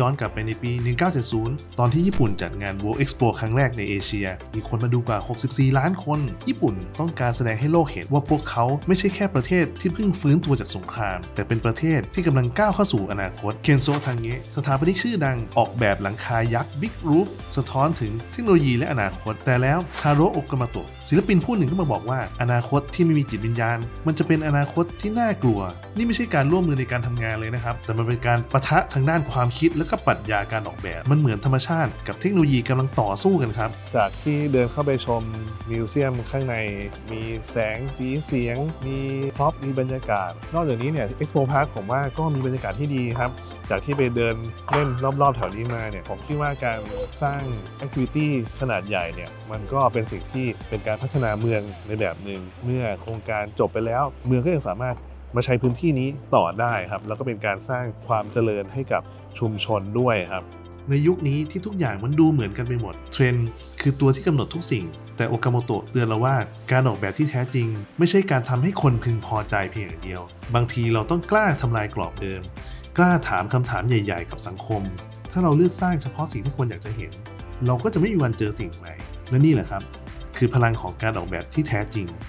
ย้อนกลับไปในปี 1970 ตอนที่ญี่ปุ่นจัดงาน World Expo ครั้งแรกในเอเชีย มีคนมาดูกว่า 64 ล้านคน ญี่ปุ่นต้องการแสดงให้โลกเห็นว่าพวกเขาไม่ใช่แค่ประเทศที่เพิ่งฟื้นตัวจากสงคราม แต่เป็นประเทศที่กำลังก้าวเข้าสู่อนาคต เคนโซทังเงะสถาปนิกชื่อดังออกแบบหลังคายักษ์ Big Roof สะท้อนถึงเทคโนโลยีและอนาคต แต่แล้วทาโร่โอกามาโตะศิลปินผู้หนึ่งก็มาบอกว่า อนาคตที่ไม่มีจิตวิญญาณ มันจะเป็นอนาคตที่น่ากลัว นี่ไม่ใช่การร่วมมือในการทำงานเลยนะครับแต่มันเป็นการปะทะทางด้านความคิดและก็ปรัชญาการออกแบบ มันเหมือนธรรมชาติกับเทคโนโลยีกำลังต่อสู้กันครับ จากที่เดินเข้าไปชมมิวเซียมข้างใน มีแสงสีเสียง มีพร็อพมีบรรยากาศ นอกจากนี้เนี่ย Expo Park ผมว่าก็มีบรรยากาศที่ดีครับจากที่ไปเดินเล่นรอบๆแถวนี้มาเนี่ยผมคิดว่าการสร้างแอคทิวิตี้ขนาดใหญ่เนี่ยมันก็เป็นสิ่งที่เป็นการพัฒนาเมืองในแบบหนึ่งเมื่อโครงการจบไปแล้ว เมืองก็ยังสามารถ มาใช้พื้นที่นี้ต่อได้ครับ แล้วก็เป็นการสร้างความเจริญให้กับชุมชนด้วยครับในยุคนี้ที่ทุกอย่างมันดูเหมือนกันไปหมด เทรนด์คือตัวที่กำหนดทุกสิ่ง แต่โอกาโมโตะเตือนเราว่าการออกแบบที่แท้จริง ไม่ใช่การทำให้คนพึงพอใจเพียงอย่างเดียว บางทีเราต้องกล้าทำลายกรอบเดิม กล้าถามคำถามใหญ่ ๆ กับสังคม ถ้าเราเลือกสร้างเฉพาะสิ่งที่คนอยากจะเห็น เราก็จะไม่มีวันเจอสิ่งใหม่และนี่แหละครับ คือพลังของการออกแบบที่แท้จริง